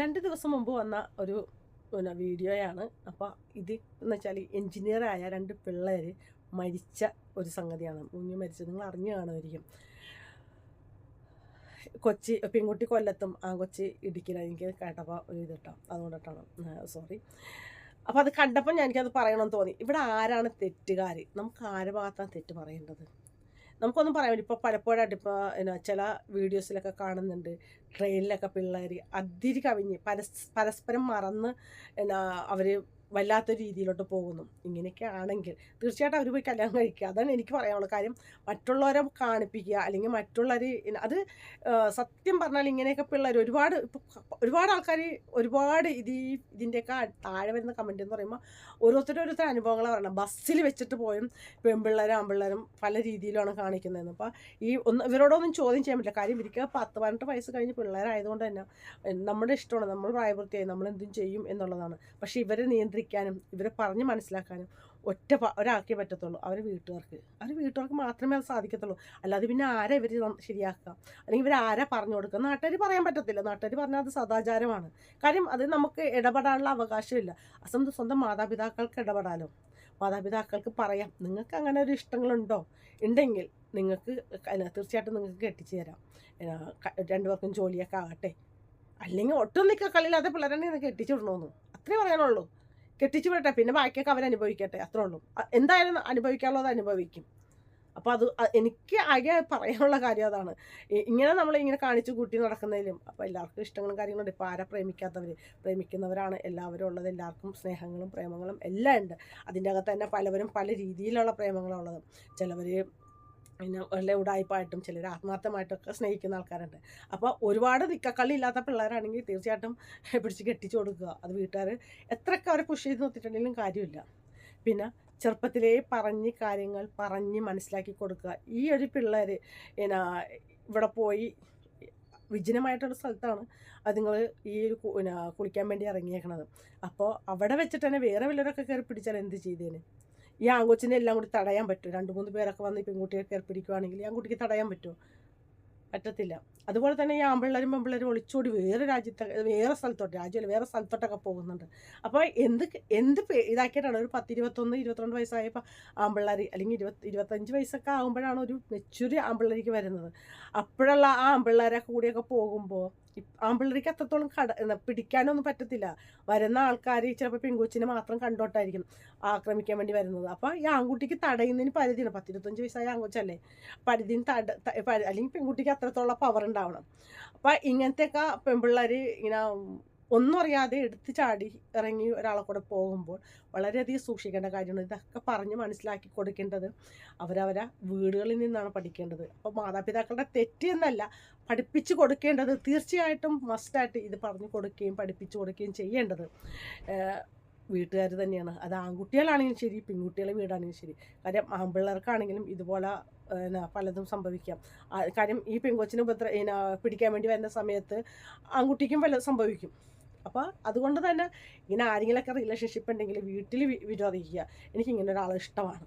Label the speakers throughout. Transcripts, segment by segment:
Speaker 1: രണ്ട് ദിവസം മുമ്പ് വന്ന ഒരു പിന്നെ വീഡിയോയാണ്. അപ്പോൾ ഇത് എന്ന് വെച്ചാൽ എൻജിനീയറായ രണ്ട് പിള്ളേർ മരിച്ച ഒരു സംഗതിയാണ്. മുങ്ങി മരിച്ചത് നിങ്ങൾ അറിഞ്ഞു കാണുമായിരിക്കും. കൊച്ചി പെൺകുട്ടി കൊല്ലത്തും ആ കൊച്ചി ഇടുക്കിയിലാണ് എനിക്ക് കേട്ടപ്പോൾ ഒരു ഇത് കേട്ടോ. അതുകൊണ്ടിട്ടാണ്. സോറി അപ്പോൾ അത് കണ്ടപ്പോൾ ഞാൻ എനിക്കത് പറയണമെന്ന് തോന്നി. ഇവിടെ ആരാണ് തെറ്റുകാർ നമുക്ക് ആരെ ഭാഗത്താണ് തെറ്റ് പറയേണ്ടത്? നമുക്കൊന്നും പറയാൻ പറ്റില്ല. ഇപ്പോൾ പലപ്പോഴായിട്ട് ഇപ്പോൾ എന്നാ ചില വീഡിയോസിലൊക്കെ കാണുന്നുണ്ട്. ട്രെയിനിലൊക്കെ പിള്ളേർ അതിരി കവിഞ്ഞ് പരസ് പരസ്പരം മറന്ന് എന്നാ അവർ വല്ലാത്ത രീതിയിലോട്ട് പോകുന്നു. ഇങ്ങനെയൊക്കെ ആണെങ്കിൽ തീർച്ചയായിട്ടും അവർ പോയി കല്യാണം കഴിക്കുക. അതാണ് എനിക്ക് പറയാനുള്ള കാര്യം. മറ്റുള്ളവരെ കാണിപ്പിക്കുക അല്ലെങ്കിൽ മറ്റുള്ളവർ അത് സത്യം പറഞ്ഞാൽ ഇങ്ങനെയൊക്കെ പിള്ളേർ ഒരുപാട് ഒരുപാട് ആൾക്കാർ ഒരുപാട് ഇത് ഇതിന്റെയൊക്കെ താഴെ വരുന്ന കമന്റ് എന്ന് പറയുമ്പോൾ ഓരോരുത്തരും ഓരോരുത്തരും അനുഭവങ്ങളാണ് പറയണം ബസ്സിൽ വെച്ചിട്ട് പോയും പെൺപിള്ളേരും ആൺപിള്ളേരും പല രീതിയിലാണ് കാണിക്കുന്നതെന്ന്. അപ്പോൾ ഈ ഒന്ന് ഇവരോടൊന്നും ചോദ്യം ചെയ്യാൻ പറ്റില്ല. കാര്യം ഇരിക്കുക പത്ത് പതിനെട്ട് വയസ്സ് കഴിഞ്ഞ് പിള്ളേരായതുകൊണ്ട് തന്നെ നമ്മുടെ ഇഷ്ടമാണ്. നമ്മൾ പ്രായപൂർത്തിയായി. നമ്മൾ എന്തും ചെയ്യും എന്നുള്ളതാണ്. പക്ഷേ ഇവരെ നിയന്ത്രിക്കാനും ഇവരെ പറഞ്ഞ് മനസ്സിലാക്കാനും ഒറ്റ ഒരാൾക്കേ പറ്റത്തുള്ളൂ. അവരെ വീട്ടുകാർക്ക്. അവർ വീട്ടുകാർക്ക് മാത്രമേ അത് സാധിക്കത്തുള്ളൂ. അല്ലാതെ പിന്നെ ആരെ ഇവർ ശരിയാക്കുക? അല്ലെങ്കിൽ ഇവർ ആരെ പറഞ്ഞു കൊടുക്കുക? നാട്ടുകാർ പറയാൻ പറ്റത്തില്ല. നാട്ടുകാർ പറഞ്ഞാൽ അത് സദാചാരമാണ്. കാര്യം അത് നമുക്ക് ഇടപെടാനുള്ള അവകാശമില്ല. അസം സ്വന്തം മാതാപിതാക്കൾക്ക് ഇടപെടാലോ? മാതാപിതാക്കൾക്ക് പറയാം. നിങ്ങൾക്ക് അങ്ങനെ ഒരു ഇഷ്ടങ്ങളുണ്ടോ? ഉണ്ടെങ്കിൽ നിങ്ങൾക്ക് തീർച്ചയായിട്ടും നിങ്ങൾക്ക് കെട്ടിച്ചു തരാം. രണ്ടു പേർക്കും ജോലിയൊക്കെ ആകട്ടെ. അല്ലെങ്കിൽ ഒട്ടും നിൽക്കുക കളിയില്ലാതെ പിള്ളേരെ കെട്ടിച്ചു വിടണമെന്ന് അത്രേ പറയാനുള്ളൂ. കെട്ടിച്ചു വിടട്ടെ പിന്നെ ബാക്കിയൊക്കെ അവരനുഭവിക്കട്ടെ അത്രേ ഉള്ളൂ എന്തായാലും അനുഭവിക്കാനുള്ളത് അനുഭവിക്കും. അപ്പോൾ അത് എനിക്ക് ആകെ പറയാനുള്ള കാര്യം അതാണ്. ഇങ്ങനെ നമ്മൾ ഇങ്ങനെ കാണിച്ചു കൂട്ടി നടക്കുന്നതിലും അപ്പോൾ എല്ലാവർക്കും ഇഷ്ടങ്ങളും കാര്യങ്ങളുണ്ട് ഇപ്പോൾ ആരാ പ്രേമിക്കാത്തവർ പ്രേമിക്കുന്നവരാണ്. എല്ലാവരും ഉള്ളത്. എല്ലാവർക്കും സ്നേഹങ്ങളും പ്രേമങ്ങളും എല്ലാം ഉണ്ട്. അതിന്റെ അകത്ത് തന്നെ പലവരും പല രീതിയിലുള്ള പ്രേമങ്ങളുള്ളത് ചിലവർ പിന്നെ വല്ല ഉടായ്പായിട്ടും ചിലർ ആത്മാർത്ഥമായിട്ടൊക്കെ സ്നേഹിക്കുന്ന ആൾക്കാരുണ്ട്. അപ്പോൾ ഒരുപാട് നിക്കക്കള്ളി ഇല്ലാത്ത പിള്ളേരാണെങ്കിൽ തീർച്ചയായിട്ടും പിടിച്ച് കെട്ടിച്ചു കൊടുക്കുക. അത് വീട്ടുകാർ എത്രയൊക്കെ അവരെ പുഷ് ചെയ്ത് നിർത്തിയിട്ടുണ്ടെങ്കിലും കാര്യമില്ല. പിന്നെ ചെറുപ്പത്തിലേ പറഞ്ഞ് കാര്യങ്ങൾ പറഞ്ഞ് മനസ്സിലാക്കി കൊടുക്കുക. ഈ ഒരു പിള്ളേർ എന്നാ ഇവിടെ പോയി വിജനമായിട്ടുള്ള സ്ഥലത്താണ് അത് നിങ്ങൾ ഈ ഒരു കുളിക്കാൻ വേണ്ടി ഇറങ്ങിയേക്കണത്. അപ്പോൾ അവിടെ വെച്ചിട്ട് തന്നെ വേറെ വല്ലവരൊക്കെ കയറി പിടിച്ചാൽ എന്ത് ചെയ്തേന്? ഈ ആൺകൊച്ചിനെ എല്ലാം കൂടി തടയാൻ പറ്റും. രണ്ട് മൂന്ന് പേരൊക്കെ വന്ന് ഈ പെൺകുട്ടിയെ കയറി ഈ ആൺകുട്ടിക്ക് തടയാൻ പറ്റുമോ? പറ്റത്തില്ല. അതുപോലെ തന്നെ ഈ ആമ്പിള്ളേരും പെമ്പിള്ളേരും ഒളിച്ചോടി വേറെ രാജ്യത്ത് വേറെ സ്ഥലത്തോട്ട് രാജ്യമല്ല വേറെ സ്ഥലത്തോട്ടൊക്കെ പോകുന്നുണ്ട്. അപ്പോൾ എന്ത് എന്ത് ഇതാക്കിയിട്ടാണ്? ഒരു പത്ത് ഇരുപത്തൊന്ന് ഇരുപത്തിരണ്ട് വയസ്സായപ്പോൾ ആമ്പിള്ളേർ അല്ലെങ്കിൽ ഇരുപത്തി ഇരുപത്തഞ്ച് വയസ്സൊക്കെ ആകുമ്പോഴാണ് ഒരു മെച്ചൂരി ആൺപിള്ളേർക്ക് വരുന്നത്. അപ്പോഴുള്ള ആ ആമ്പിള്ളേരൊക്കെ കൂടിയൊക്കെ പോകുമ്പോൾ ആൺപിള്ളേർക്ക് അത്രത്തോളം കട പിടിക്കാനൊന്നും പറ്റത്തില്ല. വരുന്ന ആൾക്കാർ ചിലപ്പോൾ പെൺകൊച്ചിനെ മാത്രം കണ്ടോട്ടായിരിക്കും ആക്രമിക്കാൻ വേണ്ടി വരുന്നത്. അപ്പോൾ ഈ ആൺകുട്ടിക്ക് തടയുന്നതിന് പരിധിയാണ് പത്തിരുപത്തഞ്ച് വയസ്സായ ആൺകൊച്ചല്ലേ പരിധിന് തട അല്ലെങ്കിൽ പെൺകുട്ടിക്ക് അത്രത്തോളം പവർ ഉണ്ടാവണം. അപ്പോൾ ഇങ്ങനത്തെയൊക്കെ പെൺപിള്ളേർ ഇങ്ങനെ ഒന്നും അറിയാതെ എടുത്ത് ചാടി ഇറങ്ങി ഒരാളെ കൂടെ പോകുമ്പോൾ വളരെയധികം സൂക്ഷിക്കേണ്ട കാര്യമാണ്. ഇതൊക്കെ പറഞ്ഞ് മനസ്സിലാക്കി കൊടുക്കേണ്ടത് അവരവരെ വീടുകളിൽ നിന്നാണ് പഠിക്കേണ്ടത്. അപ്പോൾ മാതാപിതാക്കളുടെ തെറ്റെന്നല്ല പഠിപ്പിച്ച് കൊടുക്കേണ്ടത് തീർച്ചയായിട്ടും മസ്റ്റായിട്ട് ഇത് പറഞ്ഞു കൊടുക്കുകയും പഠിപ്പിച്ചു കൊടുക്കുകയും ചെയ്യേണ്ടത്. വീട്ടുകാർ തന്നെയാണ്. അത് ആൺകുട്ടികളാണെങ്കിലും ശരി പെൺകുട്ടികളെ വീടാണെങ്കിലും ശരി. കാര്യം ആൺപിള്ളേർക്കാണെങ്കിലും ഇതുപോലെ എന്നാ പലതും സംഭവിക്കാം. കാര്യം ഈ പെൺകൊച്ചിനെ ഉപദ്ര പിടിക്കാൻ വേണ്ടി വരുന്ന സമയത്ത് ആൺകുട്ടിക്കും പലതും സംഭവിക്കും. അപ്പോൾ അതുകൊണ്ട് തന്നെ ഇങ്ങനെ ആരെങ്കിലുമൊക്കെ റിലേഷൻഷിപ്പ് ഉണ്ടെങ്കിൽ വീട്ടിൽ വിരോധിക്കുക. എനിക്ക് ഇങ്ങനെ ഒരാളെ ഇഷ്ടമാണ്.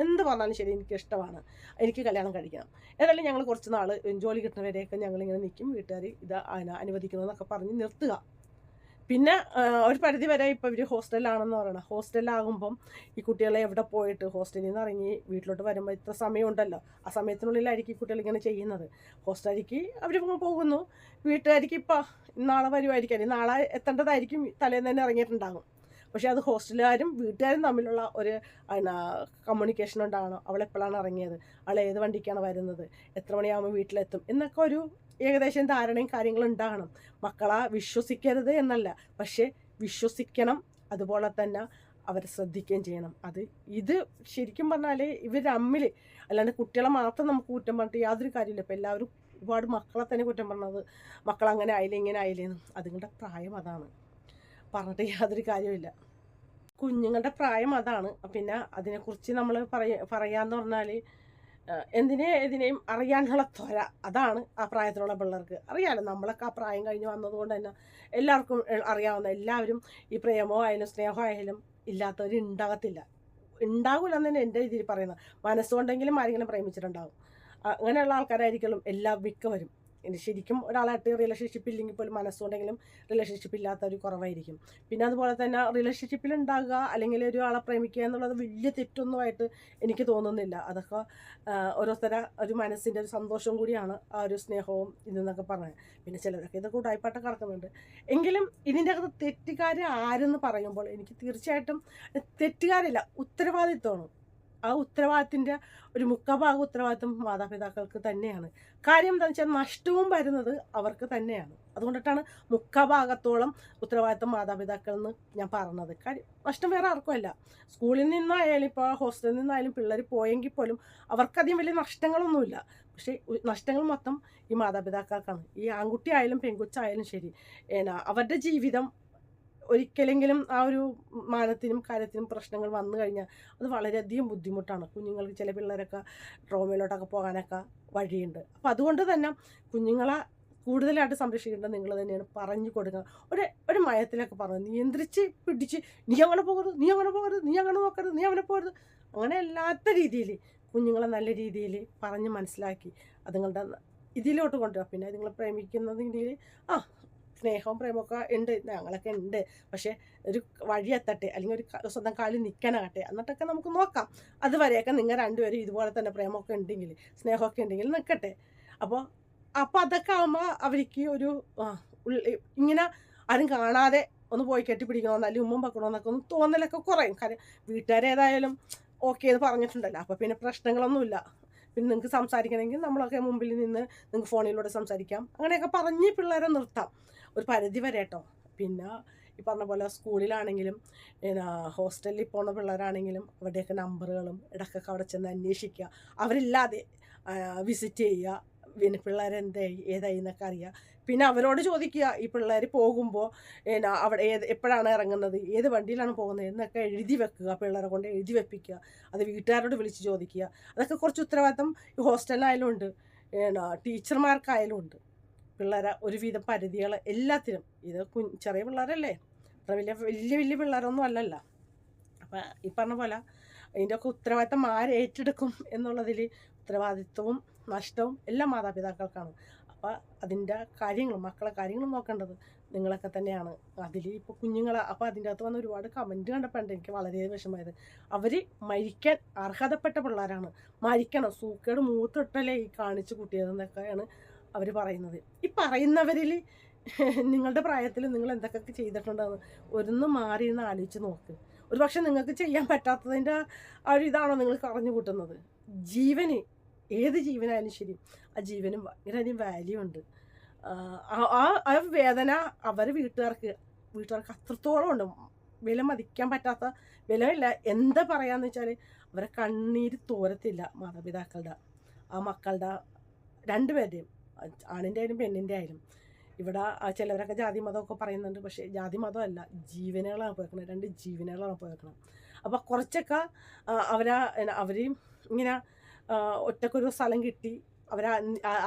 Speaker 1: എന്ത് പറഞ്ഞാലും ശരി എനിക്ക് ഇഷ്ടമാണ്. എനിക്ക് കല്യാണം കഴിക്കണം. ഏതായാലും ഞങ്ങൾ കുറച്ച് നാൾ ജോലി കിട്ടുന്നവരെയൊക്കെ ഞങ്ങളിങ്ങനെ നിൽക്കും വീട്ടുകാർ ഇത് അന- അനുവദിക്കണമെന്നൊക്കെ പറഞ്ഞ് നിർത്തുക. പിന്നെ ഒരു പരിധി വരെ ഇപ്പോൾ ഇവർ ഹോസ്റ്റലിലാണെന്ന് പറയണം. ഹോസ്റ്റലിലാകുമ്പം ഈ കുട്ടികളെ എവിടെ പോയിട്ട് ഹോസ്റ്റലിൽ നിന്ന് ഇറങ്ങി വീട്ടിലോട്ട് വരുമ്പോൾ ഇത്ര സമയമുണ്ടല്ലോ. ആ സമയത്തിനുള്ളിലായിരിക്കും ഈ കുട്ടികൾ ഇങ്ങനെ ചെയ്യുന്നത്. ഹോസ്റ്റലിലേക്ക് അവർ പോകുന്നു. വീട്ടുകാർക്ക് ഇപ്പോൾ നാളെ വരുമായിരിക്കും അല്ലെങ്കിൽ നാളെ എത്തേണ്ടതായിരിക്കും തലേന്ന് തന്നെ ഇറങ്ങിയിട്ടുണ്ടാകും പക്ഷേ അത് ഹോസ്റ്റലുകാരും വീട്ടുകാരും തമ്മിലുള്ള ഒരു എന്നാ കമ്മ്യൂണിക്കേഷൻ ഉണ്ടാകണം അവൾ എപ്പോഴാണ് ഇറങ്ങിയത്. അവൾ ഏത് വണ്ടിക്കാണ് വരുന്നത്? എത്ര മണിയാകുമ്പോൾ വീട്ടിലെത്തും? എന്നൊക്കെ ഒരു ഏകദേശം ധാരണയും കാര്യങ്ങളും ഉണ്ടാകണം. മക്കളെ വിശ്വസിക്കരുത് എന്നല്ല. പക്ഷേ വിശ്വസിക്കണം. അതുപോലെ തന്നെ അവരെ ശ്രദ്ധിക്കുകയും ചെയ്യണം. അത് ഇത് ശരിക്കും പറഞ്ഞാൽ ഇവർ തമ്മിൽ അല്ലാണ്ട് കുട്ടികളെ മാത്രം നമുക്ക് കുറ്റം പറഞ്ഞിട്ട് യാതൊരു കാര്യമില്ല ഇപ്പം എല്ലാവരും ഒരുപാട് മക്കളെ തന്നെ കുറ്റം പറഞ്ഞത് മക്കൾ അങ്ങനെ ആയില്ല ഇങ്ങനെ ആയില്ലേന്ന് അതുങ്ങളുടെ പ്രായം അതാണ്. പറഞ്ഞിട്ട് യാതൊരു കാര്യമില്ല കുഞ്ഞുങ്ങളുടെ പ്രായം അതാണ്. പിന്നെ അതിനെക്കുറിച്ച് നമ്മൾ പറയ പറയാന്ന് പറഞ്ഞാൽ എന്തിനെ ഇതിനെയും അറിയാനുള്ള ത്വര. അതാണ് ആ പ്രായത്തിലുള്ള പിള്ളേർക്ക്. അറിയാലോ നമ്മളൊക്കെ ആ പ്രായം കഴിഞ്ഞ് വന്നതുകൊണ്ട് തന്നെ എല്ലാവർക്കും അറിയാവുന്ന എല്ലാവരും ഈ പ്രേമോ ആയാലും സ്നേഹമോ ആയാലും ഇല്ലാത്തവർ ഉണ്ടാകത്തില്ല എന്ന് തന്നെ എന്റെ രീതിയിൽ പറയുന്നത്. മനസ്സുകൊണ്ടെങ്കിലും ആരെങ്കിലും പ്രേമിച്ചിട്ടുണ്ടാകും അങ്ങനെയുള്ള ആൾക്കാരായിരിക്കും എല്ലാ മിക്കവരും. ശരിക്കും ഒരാളായിട്ട് റിലേഷൻഷിപ്പ് ഇല്ലെങ്കിൽ പോലും മനസ്സുണ്ടെങ്കിലും റിലേഷൻഷിപ്പ് ഇല്ലാത്ത ഒരു കുറവായിരിക്കും. പിന്നെ അതുപോലെ തന്നെ റിലേഷൻഷിപ്പിൽ ഉണ്ടാകുക അല്ലെങ്കിൽ ഒരാളെ പ്രേമിക്കുക എന്നുള്ളത് വലിയ തെറ്റൊന്നുമായിട്ട് എനിക്ക് തോന്നുന്നില്ല. അതൊക്കെ ഓരോരുത്തര ഒരു മനസ്സിന്റെ ഒരു സന്തോഷം കൂടിയാണ് ആ ഒരു സ്നേഹവും ഇതെന്നൊക്കെ പറഞ്ഞത് പിന്നെ ചിലരൊക്കെ ഇത് കൂട്ടായ്പാട്ട് കിടക്കുന്നുണ്ട് എങ്കിലും ഇതിന്റെ അകത്ത് തെറ്റുകാർ ആരെന്ന് പറയുമ്പോൾ എനിക്ക് തീർച്ചയായിട്ടും തെറ്റുകാരില്ല ഉത്തരവാദിത്വമാണ്. ആ ഉത്തരവാദിത്തിന്റെ ഒരു മുക്കഭാഗം ഉത്തരവാദിത്തം മാതാപിതാക്കൾക്ക് തന്നെയാണ്. കാര്യം എന്താണെന്ന് വെച്ചാൽ നഷ്ടവും വരുന്നത് അവർക്ക് തന്നെയാണ്. അതുകൊണ്ടിട്ടാണ് മുക്കഭാഗത്തോളം ഉത്തരവാദിത്തം മാതാപിതാക്കൾ എന്ന് ഞാൻ പറഞ്ഞത്. കാര്യം നഷ്ടം വേറെ ആർക്കുമല്ല സ്കൂളിൽ നിന്നായാലും ഇപ്പോൾ ഹോസ്റ്റലിൽ നിന്നായാലും പിള്ളേർ പോയെങ്കിൽ പോലും അവർക്കധികം വലിയ നഷ്ടങ്ങളൊന്നുമില്ല. പക്ഷേ നഷ്ടങ്ങൾ മൊത്തം ഈ മാതാപിതാക്കൾക്കാണ്. ഈ ആൺകുട്ടി ആയാലും പെൺകുച്ചായാലും ശരി. എന്നാ അവരുടെ ജീവിതം ഒരിക്കലെങ്കിലും ആ ഒരു മാനത്തിനും കാര്യത്തിനും പ്രശ്നങ്ങൾ വന്നു കഴിഞ്ഞാൽ അത് വളരെയധികം ബുദ്ധിമുട്ടാണ്. കുഞ്ഞുങ്ങൾക്ക് ചില പിള്ളേരൊക്കെ ട്രോമയിലോട്ടൊക്കെ പോകാനൊക്കെ വഴിയുണ്ട്. അപ്പോൾ അതുകൊണ്ട് തന്നെ കുഞ്ഞുങ്ങളെ കൂടുതലായിട്ട് സംരക്ഷിക്കേണ്ടത് നിങ്ങൾ തന്നെയാണ്. പറഞ്ഞു കൊടുക്കുക ഒരു ഒരു മയത്തിലൊക്കെ പറഞ്ഞു നിയന്ത്രിച്ച് പിടിച്ച് നീ അങ്ങനെ പോകരുത് നീ അങ്ങനെ പോകരുത് നീ അങ്ങനെ നോക്കരുത് നീ അങ്ങനെ പോകരുത്. അങ്ങനെ അല്ലാത്ത രീതിയിൽ കുഞ്ഞുങ്ങളെ നല്ല രീതിയിൽ പറഞ്ഞ് മനസ്സിലാക്കി അതുങ്ങളുടെ ഇതിലോട്ട് കൊണ്ടുപോകാം പിന്നെ നിങ്ങൾ പ്രേമിക്കുന്നതിന്റെ ആ സ്നേഹവും പ്രേമമൊക്കെ ഉണ്ട് ഞങ്ങളൊക്കെ ഉണ്ട്. പക്ഷേ ഒരു വഴി എത്തട്ടെ അല്ലെങ്കിൽ ഒരു സ്വന്തം കാലിൽ നിൽക്കാനാകട്ടെ എന്നിട്ടൊക്കെ നമുക്ക് നോക്കാം. അതുവരെയൊക്കെ നിങ്ങൾ രണ്ടുപേരും ഇതുപോലെ തന്നെ പ്രേമമൊക്കെ ഉണ്ടെങ്കിൽ സ്നേഹമൊക്കെ ഉണ്ടെങ്കിൽ നിൽക്കട്ടെ. അപ്പോൾ അപ്പോൾ അതൊക്കെ ആകുമ്പോൾ അവർക്ക് ഒരു ഇങ്ങനെ ആരും കാണാതെ ഒന്ന് പോയി കെട്ടിപ്പിടിക്കണമെന്ന് അല്ലെങ്കിൽ ഉമ്മം വെക്കണമെന്നൊക്കെ ഒന്ന് തോന്നലൊക്കെ കുറയും. കാര്യം വീട്ടുകാരേതായാലും ഓക്കെ എന്ന് പറഞ്ഞിട്ടുണ്ടല്ലോ. അപ്പോൾ പിന്നെ പ്രശ്നങ്ങളൊന്നുമില്ല. പിന്നെ നിങ്ങൾക്ക് സംസാരിക്കണമെങ്കിൽ നമ്മളൊക്കെ മുമ്പിൽ നിന്ന് നിങ്ങൾക്ക് ഫോണിലൂടെ സംസാരിക്കാം. അങ്ങനെയൊക്കെ പറഞ്ഞ് പിള്ളേരെ നിർത്താം. ഒരു പരിധി വരെ കേട്ടോ പിന്നെ ഈ പറഞ്ഞ പോലെ സ്കൂളിലാണെങ്കിലും പിന്നെ ഹോസ്റ്റലിൽ പോകുന്ന പിള്ളേരാണെങ്കിലും അവരുടെയൊക്കെ നമ്പറുകളും ഇടയ്ക്കൊക്കെ അവിടെ ചെന്ന് അന്വേഷിക്കുക. അവരില്ലാതെ വിസിറ്റ് ചെയ്യുക. പിന്നെ പിള്ളേരെന്തായി ഏതായി എന്നൊക്കെ അറിയുക പിന്നെ അവരോട് ചോദിക്കുക ഈ പിള്ളേർ പോകുമ്പോൾ പിന്നെ അവിടെ ഏത് എപ്പോഴാണ് ഇറങ്ങുന്നത് ഏത് വണ്ടിയിലാണ് പോകുന്നത് എന്നൊക്കെ എഴുതി വെക്കുക പിള്ളേരെ കൊണ്ട് എഴുതി വെപ്പിക്കുക. അത് വീട്ടുകാരോട് വിളിച്ച് ചോദിക്കുക. അതൊക്കെ കുറച്ച് ഉത്തരവാദിത്തം ഈ ഹോസ്റ്റലിലായാലും ഉണ്ട് പിന്നെ ടീച്ചർമാർക്കായാലും ഉണ്ട്. പിള്ളേരെ ഒരുവിധം പരിധികൾ എല്ലാത്തിനും. ഇത് കു ചെറിയ പിള്ളേരല്ലേ? അത്ര വലിയ വലിയ വലിയ പിള്ളേരൊന്നും അല്ലല്ല. അപ്പം ഈ പറഞ്ഞ പോലെ ഇതിന്റെയൊക്കെ ഉത്തരവാദിത്തം ആരേറ്റെടുക്കും എന്നുള്ളതിൽ ഉത്തരവാദിത്വവും നഷ്ടവും എല്ലാ മാതാപിതാക്കൾക്കാണ്. അപ്പോൾ അതിന്റെ കാര്യങ്ങളും മക്കളെ കാര്യങ്ങളും നോക്കേണ്ടത് നിങ്ങളൊക്കെ തന്നെയാണ്. അതിൽ ഇപ്പോൾ കുഞ്ഞുങ്ങളെ അപ്പോൾ അതിന്റെ അകത്ത് വന്ന ഒരുപാട് കമന്റ് കണ്ടപ്പോൾ എനിക്ക് വളരെ വിഷമമായത്. അവർ മരിക്കാൻ അർഹതപ്പെട്ട പിള്ളേരാണ്. മരിക്കണം സൂക്കേട് മൂത്തിട്ടല്ലേ ഈ കാണിച്ച് കുട്ടിയതെന്നൊക്കെയാണ് അവർ പറയുന്നത്. ഈ പറയുന്നവരിൽ നിങ്ങളുടെ പ്രായത്തിൽ നിങ്ങൾ എന്തൊക്കെ ചെയ്തിട്ടുണ്ടെന്ന് ഒന്ന് മാറി എന്ന് ആലോചിച്ച് നോക്ക്. ഒരു പക്ഷെ നിങ്ങൾക്ക് ചെയ്യാൻ പറ്റാത്തതിന്റെ ആ ഒരു ഇതാണോ നിങ്ങൾ പറഞ്ഞു കൂട്ടുന്നത്? ജീവന് ഏത് ജീവനായാലും ശരി ആ ജീവനും ഭയങ്കരധികം വാല്യൂ ഉണ്ട്. ആ, ആ- വേദന അവർ വീട്ടുകാർക്ക് വീട്ടുകാർക്ക് അത്രത്തോളം ഉണ്ട്. വില മതിക്കാൻ പറ്റാത്ത വിലയില്ല. എന്താ പറയാന്ന് വെച്ചാൽ അവരെ കണ്ണീര് തോരത്തില്ല മാതാപിതാക്കളുടെ ആ മക്കളുടെ രണ്ടുപേരുടെയും ആണിന്റെ ആയാലും പെണ്ണിന്റെ ആയാലും. ഇവിടെ ചിലവരൊക്കെ ജാതി മതമൊക്കെ പറയുന്നുണ്ട് പക്ഷേ ജാതി മതമല്ല ജീവനുകളാണ് പോയേക്കുന്നത് രണ്ട് ജീവനുകളാണ് പോയേക്കുന്നത് അപ്പോൾ കുറച്ചൊക്കെ അവരാ അവരെയും ഇങ്ങനെ ഒറ്റക്കൊരു സ്ഥലം കിട്ടി. അവർ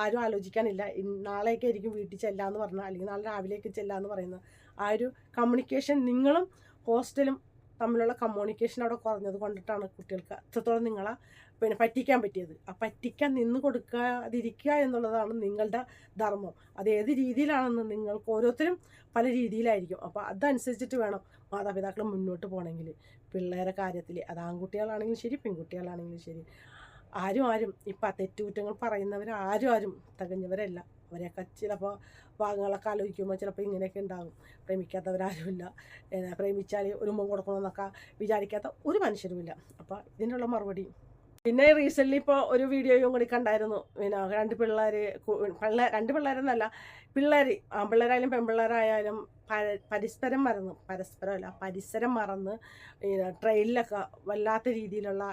Speaker 1: ആരും ആലോചിക്കാനില്ല. നാളെയൊക്കെ ആയിരിക്കും വീട്ടിൽ ചെല്ലാന്ന് പറഞ്ഞാൽ അല്ലെങ്കിൽ നാളെ രാവിലേക്ക് ചെല്ലാന്ന് പറയുന്നത്. ആ ഒരു കമ്മ്യൂണിക്കേഷൻ നിങ്ങളും ഹോസ്റ്റലും തമ്മിലുള്ള കമ്മ്യൂണിക്കേഷൻ അവിടെ കുറഞ്ഞത് കൊണ്ടിട്ടാണ് കുട്ടികൾക്ക് അത്രത്തോളം നിങ്ങളെ പിന്നെ പറ്റിക്കാൻ പറ്റിയത്. ആ പറ്റിക്കാൻ നിന്ന് കൊടുക്കാതിരിക്കുക എന്നുള്ളതാണ് നിങ്ങളുടെ ധർമ്മം. അത് ഏത് രീതിയിലാണെന്ന് നിങ്ങൾക്ക് ഓരോരുത്തരും പല രീതിയിലായിരിക്കും. അപ്പോൾ അതനുസരിച്ചിട്ട് വേണം മാതാപിതാക്കൾ മുന്നോട്ട് പോകണമെങ്കിൽ. പിള്ളേരെ കാര്യത്തിൽ അത് ആൺകുട്ടികളാണെങ്കിലും ശരി പെൺകുട്ടികളാണെങ്കിലും ശരി. ആരും ആരും ഇപ്പം ആ തെറ്റുകുറ്റങ്ങൾ പറയുന്നവർ ആരും ആരും തികഞ്ഞവരല്ല. അവരെയൊക്കെ ചിലപ്പോൾ ഭാഗങ്ങളൊക്കെ ആലോചിക്കുമ്പോൾ ചിലപ്പോൾ ഇങ്ങനെയൊക്കെ ഉണ്ടാകും. പ്രേമിക്കാത്തവരാരുമില്ല. പ്രേമിച്ചാൽ ഒരു മുമ്പ് കൊടുക്കണമെന്നൊക്കെ വിചാരിക്കാത്ത ഒരു മനുഷ്യരുമില്ല. അപ്പോൾ ഇതിനുള്ള മറുപടി. പിന്നെ റീസെന്റ്ലി ഇപ്പോൾ ഒരു വീഡിയോയും കൂടി കണ്ടായിരുന്നു. പിന്നെ രണ്ട് പിള്ളേർ പിള്ളേർ രണ്ട് പിള്ളേരെന്നല്ല പിള്ളേർ ആൺപിള്ളേരായാലും പെൺപിള്ളേരായാലും പര- പരസ്പരം മറന്ന് പരസ്പരമല്ല പരിസരം മറന്ന് ട്രെയിനിലൊക്കെ വല്ലാത്ത രീതിയിലുള്ള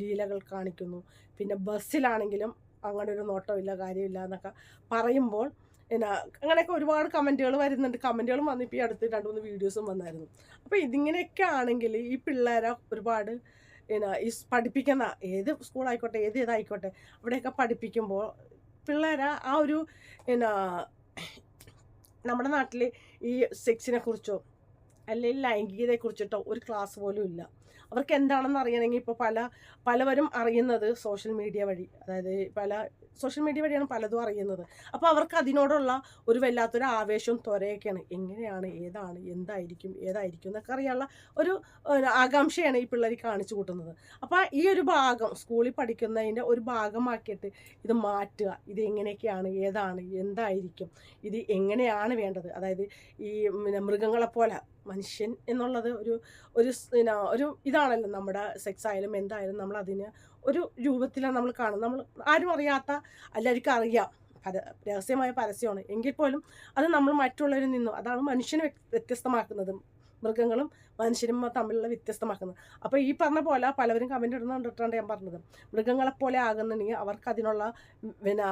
Speaker 1: ലീലകൾ കാണിക്കുന്നു. പിന്നെ ബസ്സിലാണെങ്കിലും അങ്ങനെ ഒരു നോട്ടമില്ല കാര്യമില്ല എന്നൊക്കെ പറയുമ്പോൾ പിന്നെ അങ്ങനെയൊക്കെ ഒരുപാട് കമന്റുകൾ വരുന്നുണ്ട്. കമന്റുകളും വന്ന് ഇപ്പോൾ ഈ അടുത്ത് രണ്ട് മൂന്ന് വീഡിയോസും വന്നായിരുന്നു. അപ്പോൾ ഇതിങ്ങനെയൊക്കെ ആണെങ്കിൽ ഈ പിള്ളേരെ ഒരുപാട് പിന്നെ ഈ പഠിപ്പിക്കുന്ന ഏത് സ്കൂളായിക്കോട്ടെ ഏത് ഇതായിക്കോട്ടെ അവിടെയൊക്കെ പഠിപ്പിക്കുമ്പോൾ പിള്ളേരെ ആ ഒരു പിന്നെ നമ്മുടെ നാട്ടിൽ ഈ സെക്സിനെ കുറിച്ചോ അല്ലെങ്കിൽ ലൈംഗികതയെക്കുറിച്ചിട്ടോ ഒരു ക്ലാസ് പോലും ഇല്ല. അവർക്ക് എന്താണെന്ന് അറിയണമെങ്കിൽ ഇപ്പോൾ പല പലവരും അറിയുന്നത് സോഷ്യൽ മീഡിയ വഴി. അതായത് പല സോഷ്യൽ മീഡിയ വഴിയാണ് പലതും അറിയുന്നത്. അപ്പോൾ അവർക്ക് അതിനോടുള്ള ഒരു വല്ലാത്തൊരു ആവേശവും ത്വരയൊക്കെയാണ്. എങ്ങനെയാണ് ഏതാണ് എന്തായിരിക്കും ഏതായിരിക്കും എന്നൊക്കെ അറിയാനുള്ള ഒരു ആകാംക്ഷയാണ് ഈ പിള്ളേർ കാണിച്ചു കൂട്ടുന്നത്. അപ്പോൾ ഈ ഒരു ഭാഗം സ്കൂളിൽ പഠിക്കുന്നതിന്റെ ഒരു ഭാഗമാക്കിയിട്ട് ഇത് മാറ്റുക. ഇത് എങ്ങനെയൊക്കെയാണ് ഏതാണ് എന്തായിരിക്കും ഇത് എങ്ങനെയാണ് വേണ്ടത്? അതായത് ഈ മൃഗങ്ങളെപ്പോലെ മനുഷ്യൻ എന്നുള്ളത് ഒരു ഒരു ഒരു ഇതാണല്ലോ നമ്മുടെ സെക്സ് ആയാലും എന്തായാലും നമ്മൾ അതിന് ഒരു രൂപത്തിലാണ് നമ്മൾ കാണുന്നത്. നമ്മൾ ആരും അറിയാത്ത എല്ലാവർക്കും അറിയാം. പര രഹസ്യമായ പരസ്യമാണ്. എങ്കിൽ പോലും അത് നമ്മൾ മറ്റുള്ളവരിൽ നിന്നും അതാണ് മനുഷ്യനെ വ്യ- വ്യത്യസ്തമാക്കുന്നത് മൃഗങ്ങളും മനുഷ്യരും തമ്മിലുള്ള വ്യത്യസ്തമാക്കുന്നത്. അപ്പോൾ ഈ പറഞ്ഞ പോലെ പലവരും കമന്റ് ഇടുന്ന കണ്ടിട്ടാണ് ഞാൻ പറഞ്ഞത്. മൃഗങ്ങളെപ്പോലെ ആകുന്നുണ്ടെങ്കിൽ അവർക്ക് അതിനുള്ള പിന്നെ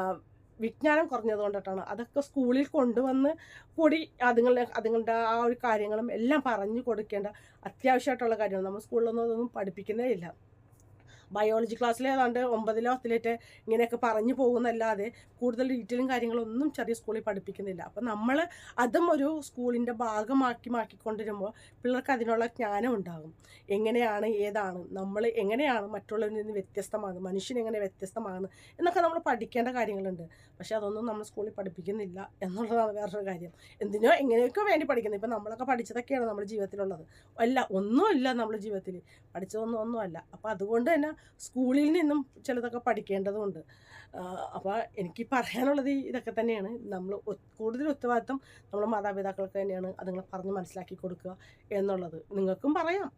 Speaker 1: വിജ്ഞാനം കുറഞ്ഞത് കൊണ്ടിട്ടാണ്. അതൊക്കെ സ്കൂളിൽ കൊണ്ടുവന്ന് കൂടി അതുങ്ങളുടെ അതുങ്ങളുടെ ആ ഒരു കാര്യങ്ങളും എല്ലാം പറഞ്ഞു കൊടുക്കേണ്ട അത്യാവശ്യമായിട്ടുള്ള കാര്യമാണ്. നമ്മൾ സ്കൂളിലൊന്നും അതൊന്നും പഠിപ്പിക്കുന്നേ ഇല്ല. ബയോളജി ക്ലാസ്സിൽ ഏതാണ്ട് ഒമ്പതിലോ പത്തിലേറ്റ് ഇങ്ങനെയൊക്കെ പറഞ്ഞു പോകുന്നല്ലാതെ കൂടുതൽ ഡീറ്റെയിലും കാര്യങ്ങളൊന്നും ചെറിയ സ്കൂളിൽ പഠിപ്പിക്കുന്നില്ല. അപ്പം നമ്മൾ അതും ഒരു സ്കൂളിന്റെ ഭാഗമാക്കി മാക്കിക്കൊണ്ടിരുമ്പോൾ പിള്ളേർക്ക് അതിനുള്ള ജ്ഞാനം ഉണ്ടാകും. എങ്ങനെയാണ് ഏതാണ് നമ്മൾ എങ്ങനെയാണ് മറ്റുള്ളവരിൽ നിന്ന് വ്യത്യസ്തമാണ് മനുഷ്യൻ എങ്ങനെ വ്യത്യസ്തമാണ് എന്നൊക്കെ നമ്മൾ പഠിക്കേണ്ട കാര്യങ്ങളുണ്ട്. പക്ഷേ അതൊന്നും നമ്മൾ സ്കൂളിൽ പഠിപ്പിക്കുന്നില്ല എന്നുള്ളതാണ് വേറൊരു കാര്യം. എന്തിനോ എങ്ങനെയൊക്കെ വേണ്ടി പഠിക്കുന്നത് ഇപ്പം നമ്മളൊക്കെ പഠിച്ചതൊക്കെയാണ് നമ്മുടെ ജീവിതത്തിലുള്ളത്. അല്ല ഒന്നുമില്ല നമ്മുടെ ജീവിതത്തിൽ പഠിച്ചതൊന്നും ഒന്നുമല്ല. അപ്പോൾ അതുകൊണ്ട് തന്നെ സ്കൂളിൽ നിന്നും ചിലതൊക്കെ പഠിക്കേണ്ടതുണ്ട്. അപ്പോൾ എനിക്ക് പറയാനുള്ളത് ഇതൊക്കെ തന്നെയാണ്. നമ്മൾ കൂടുതൽ ഉത്തരവാദിത്വം നമ്മൾ മാതാപിതാക്കൾക്ക് തന്നെയാണ് അതുങ്ങളെ പറഞ്ഞ് മനസ്സിലാക്കി കൊടുക്കുക എന്നുള്ളത്. നിങ്ങൾക്കും പറയാം.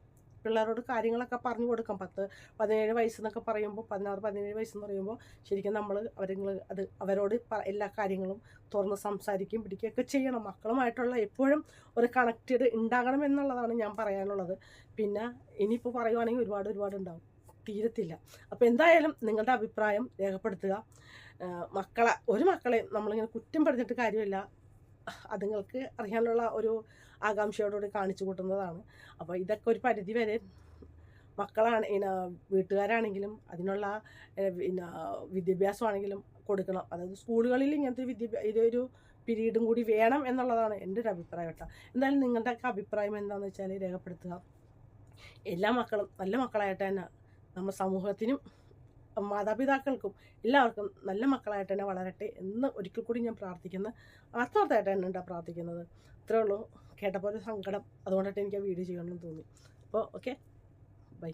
Speaker 1: പിള്ളേരോട് കാര്യങ്ങളൊക്കെ പറഞ്ഞു കൊടുക്കാം. പത്ത് പതിനേഴ് വയസ്സെന്നൊക്കെ പറയുമ്പോൾ പതിനാറ് പതിനേഴ് വയസ്സെന്ന് പറയുമ്പോൾ ശരിക്കും നമ്മൾ അവരുങ്ങൾ അത് അവരോട് എല്ലാ കാര്യങ്ങളും തുറന്ന് സംസാരിക്കുകയും പിടിക്കുകയൊക്കെ ചെയ്യണം. മക്കളുമായിട്ടുള്ള എപ്പോഴും ഒരു കണക്റ്റഡ് ഉണ്ടാകണം എന്നുള്ളതാണ് ഞാൻ പറയാനുള്ളത്. പിന്നെ ഇനിയിപ്പോൾ പറയുവാണെങ്കിൽ ഒരുപാട് ഒരുപാട് ഉണ്ടാവും. തീരത്തില്ല. അപ്പോൾ എന്തായാലും നിങ്ങളുടെ അഭിപ്രായം രേഖപ്പെടുത്തുക. മക്കളെ ഒരു മക്കളെ നമ്മളിങ്ങനെ കുറ്റം പറഞ്ഞിട്ട് കാര്യമില്ല. അതുങ്ങൾക്ക് അറിയാനുള്ള ഒരു ആകാംക്ഷയോടുകൂടി കാണിച്ചു കൂട്ടുന്നതാണ്. അപ്പോൾ ഇതൊക്കെ ഒരു പരിധി വരെ മക്കളാണ് പിന്നെ വീട്ടുകാരാണെങ്കിലും അതിനുള്ള പിന്നെ വിദ്യാഭ്യാസമാണെങ്കിലും കൊടുക്കണം. അതായത് സ്കൂളുകളിൽ ഇങ്ങനത്തെ വിദ്യാഭ്യാസ ഇതൊരു പിരീഡും കൂടി വേണം എന്നുള്ളതാണ് എന്റെ ഒരു അഭിപ്രായം കേട്ടോ. എന്തായാലും നിങ്ങളുടെയൊക്കെ അഭിപ്രായം എന്താണെന്ന് വെച്ചാൽ രേഖപ്പെടുത്തുക. എല്ലാ മക്കളും നല്ല മക്കളായിട്ട് തന്നെ നമ്മുടെ സമൂഹത്തിനും മാതാപിതാക്കൾക്കും എല്ലാവർക്കും നല്ല മക്കളായിട്ട് തന്നെ വളരട്ടെ എന്ന് ഒരിക്കൽ കൂടി ഞാൻ പ്രാർത്ഥിക്കുന്നു. ആത്മാർത്ഥമായിട്ട് തന്നെ ഉണ്ടാ പ്രാർത്ഥിക്കുന്നത്. അത്രേ ഉള്ളൂ. കേട്ടപ്പോൾ സങ്കടം. അതുകൊണ്ടിട്ട് എനിക്ക് ആ വീഡിയോ ചെയ്യണമെന്ന് തോന്നി. അപ്പോൾ ഓക്കെ ബൈ